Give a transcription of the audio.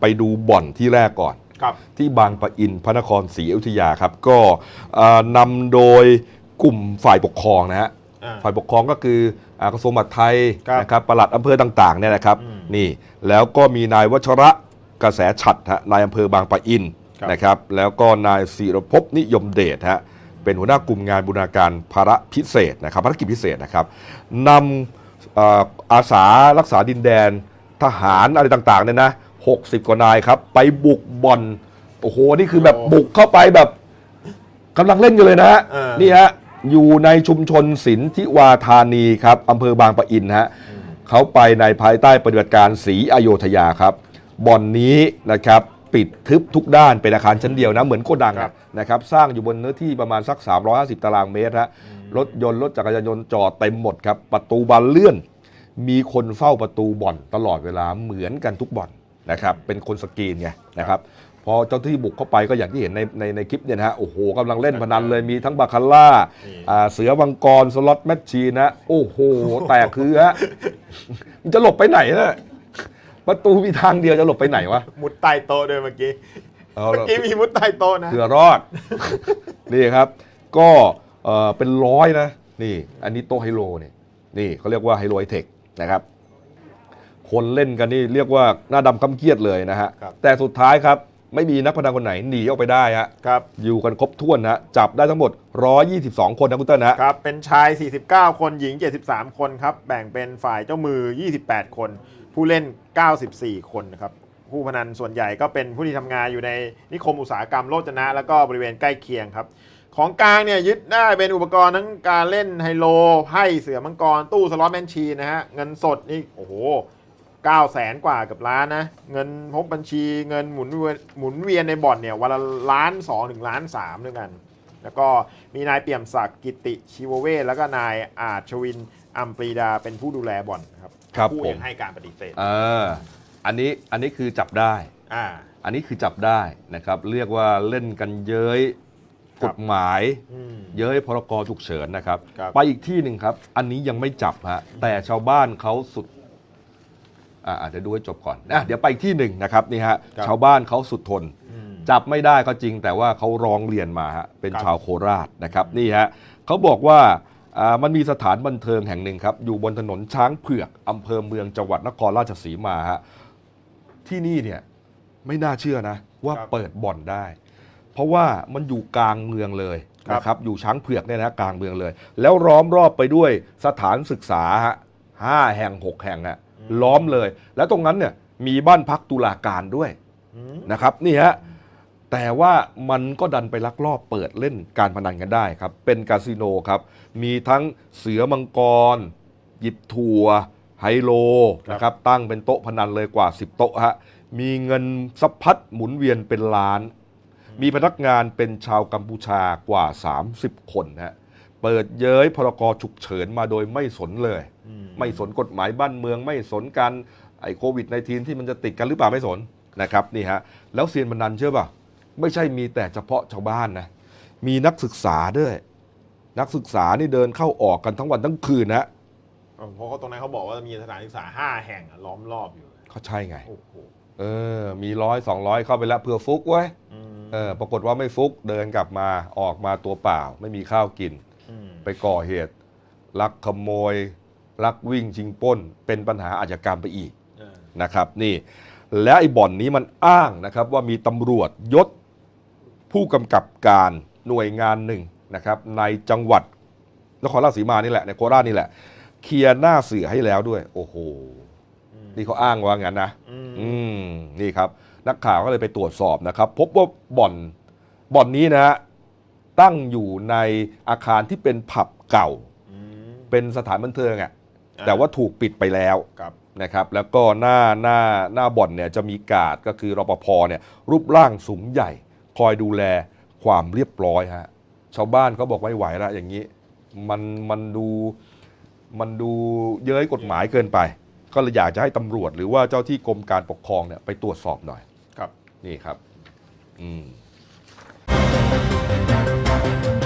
ไปดูบ่อนที่แรกก่อนครับที่บางปะอินพระนครศรีอยุธยาครับ ก็เอ่อนำโดยกลุ่มฝ่ายปกครองนะฮะอ่าฝ่ายปกครองก็คืออ่ากระทรวงมหาดไทยครับนะครับปลัดอำเภอต่างๆเนี่ยนะครับอืมนี่แล้วก็มีนายวัชระกระแสฉัดฮะนายอำเภอบางปะอินครับนะครับแล้วก็นายศิรภพนิยมเดชฮะเป็นหัวหน้ากลุ่มงานบูรณาการภาระพิเศษนะครับภารกิจพิเศษนะครับนำเอ่ออาสารักษาดินแดนทหารอะไรต่างๆเนี่ยนะ 60 กว่านายครับ ไปบุกบ่อน โอ้โห นี่คือแบบโอ้บุกเข้าไปแบบกำลังเล่นกันเลยนะฮะเออ นี่ฮะ อยู่ในชุมชนศิลทิวาธานีครับอำเภอบางปะอินฮะเขาไปในภายใต้ปฏิบัติการศรีอโยธยาครับ บ่อนนี้นะครับ ปิดทึบทุกด้านเป็นอาคารชั้นเดียวนะ เหมือนโกดังครัอะบนะครับ สร้างอยู่บนเนื้อที่ประมาณสัก 350 ตารางเมตรฮะรถยนต์รถจักรยานยนต์จอดเต็มหมดครับ ประตูบานเลื่อน มีคนเฝ้าประตูบ่อนตลอดเวลาเหมือนกันทุกบ่อน นะครับเป็นคนสกรีนไงนะครับพอเจ้าที่บุกเข้าไปก็อย่างที่เห็นในในในคลิปเนี่ยนะฮะโอ้โหกำลังเล่นพนันเลยมีทั้งบาคาร่านี่อ่าเสือมังกรสล็อตแมชชีนนะโอ้โห แตกคือฮะมันจะหลบไปไหนนะประตูมีทางเดียวจะหลบไปไหนวะมุดใต้โต๊ะด้วยเมื่อกี้เอาเมื่อละกี้มีมุดใต้โต๊ะนะเผื่อรอด นี่ครับ ก็เอ่อเป็นร้อยนะ นี่ อันนี้โต๊ะไฮโลเนี่ยนี่เขาเรียกว่าไฮโลไฮเทคนะครับ คนเล่นกันนี่เรียกว่าหน้าดำคำเครียดเลยนะฮะ ครับ แต่สุดท้ายครับไม่มีนักพนันคนไหนหนีออกไปได้ฮะ ครับ อยู่กันครบถ้วนนะจับได้ทั้งหมด 122 คนนะคุณเต้ลนะ ครับ เป็นชาย 49 คนหญิง 73 คนครับ แบ่งเป็นฝ่ายเจ้ามือ 28 คน ผู้เล่น 94 คนนะครับ ผู้พนันส่วนใหญ่ก็เป็นผู้ที่ทำงานอยู่ในนิคมอุตสาหกรรมโลจนะ แล้วก็บริเวณใกล้เคียงครับ ของกลางเนี่ยยึดได้เป็นอุปกรณ์ทั้งการเล่นไฮโลไพ่เสือมังกร ตู้สล็อตแมชชีนนะฮะ เงินสดนี่โอ้โห 9แสนกว่ากับล้านนะ เงินพบบัญชีเงินหมุนเวียนหมุนเวียนในบ่อนเนี่ยวันละล้านสองถึงล้านสามด้วยกัน แล้วก็มีนายเปี่ยมศักดิ์กิติชิวเวศแล้วก็นายอาจชวินอัมปรีดาเป็นผู้ดูแลบ่อนครับครับผู้ผม ยังให้การปฏิเสธเอออันนี้อันนี้คือจับได้ อ่า อันนี้คือจับได้นะครับ เรียกว่าเล่นกันเย้ยครักบฎหมาย อืม เย้ยพรกฉุกเฉินนะครับ ครับ ไปอีกที่หนึ่งครับ อันนี้ยังไม่จับฮะแต่ชาวบ้านเขาสุด อ่าเดี๋ยวดูให้จบก่อนนะเดี๋ยวไปอีกที่หนึ่งนะครับนี่ฮะครับ ชาวบ้านเขาสุดทนอืมจับไม่ได้ก็จริงแต่ว่าเขาร้องเรียนมาฮะเป็นครับ ชาวโคราชนะครับนี่ฮะเขาบอกว่าอ่ามันมีสถานบันเทิงแห่งหนึ่งครับ อยู่บนถนนช้างเผือกอำเภอเมืองจังหวัดนครราชสีมาฮะที่นี่เนี่ยไม่น่าเชื่อนะ ว่าครับเปิดบ่อนได้ เพราะว่ามันอยู่กลางเมืองเลยครับ นะครับอยู่ช้างเผือกเนี่ยนะกลางเมืองเลย แล้วล้อมรอบไปด้วยสถานศึกษาฮะห้าแห่งหกแห่งอะ ล้อมเลย แล้วตรงนั้นเนี่ยมีบ้านพักตุลาการด้วยอืมนะครับนี่ฮะแต่ว่ามันก็ดันไปลักลอบเปิดเล่นการพนันกันได้ครับ เป็นคาสิโนครับ มีทั้งเสือมังกร หยิบทัวร์ไฮโลครับนะครับ ตั้งเป็นโต๊ะพนันเลยกว่า 10 โต๊ะฮะ มีเงินสะพัดหมุนเวียนเป็นล้าน มีพนักงานเป็นชาวกัมพูชากว่า 30 คนฮะ เปิดเย้ยพรกฉุกเฉินมาโดยไม่สนเลยอืมไม่สนกฎหมายบ้านเมือง ไม่สนการไอ้โควิด -19 ที่มันจะติดกันหรือเปล่าไม่สนนะครับนี่ฮะแล้วเซียนพนันเชื่อป่ะ ไม่ใช่มีแต่เฉพาะชาวบ้านนะ มีนักศึกษาด้วย นักศึกษานี่เดินเข้าออกกันทั้งวันทั้งคืนนะเพราะเขาตรงนั้นเขาบอกว่ามีสถานศึกษาห้าแห่งอะล้อมรอบอยู่เขาใช่ไงโอ้โหเออ มีร้อยสองร้อยเข้าไปแล้วเพื่อฟุกไว้ยอืมเออปรากฏว่าไม่ฟุกเดินกลับมาออกมาตัวเปล่า ไม่มีข้าวกินม ไปก่อเหตุ ลักขโมย ลักวิ่งชิงปล้น เป็นปัญหาอาชญากรรมไปอีกเออนะครับนี่และไอ้บ่อนนี้มันอ้างนะครับว่ามีตำรวจยศผู้กำกับการหน่วยงานหนึ่งนะครับในจังหวัดนครราชสีมานี่แหละในโคราชนี่แหละ เคลียร์หน้าเสือให้แล้วด้วย โอ้โหอืมนี่เขาอ้างว่างั้นนะอืมอืมนี่ครับ นักข่าวก็เลยไปตรวจสอบนะครับ พบว่าบ่อนบ่อนนี้นะฮะ ตั้งอยู่ในอาคารที่เป็นผับเก่า อืมเป็นสถานบันเทิงอะ่ะอ่าแต่ว่าถูกปิดไปแล้วครับนะครับ แล้วก็หน้าหน้าหน้าบ่อนเนี่ยจะมีการ์ดก็คือรปภเนี่ยรูปร่างสูงใหญ่ คอยดูแลความเรียบร้อยฮะชาวบ้านเขาบอกไม่ไหวแล้วอย่างนี้ มันมันดูมันดูเย้ยกฎหมายเกินไป ก็เลยอยากจะให้ตำรวจ หรือว่าเจ้าที่กรมการปกครองเนี่ยไปตรวจสอบหน่อย ครับ นี่ครับ อืม Música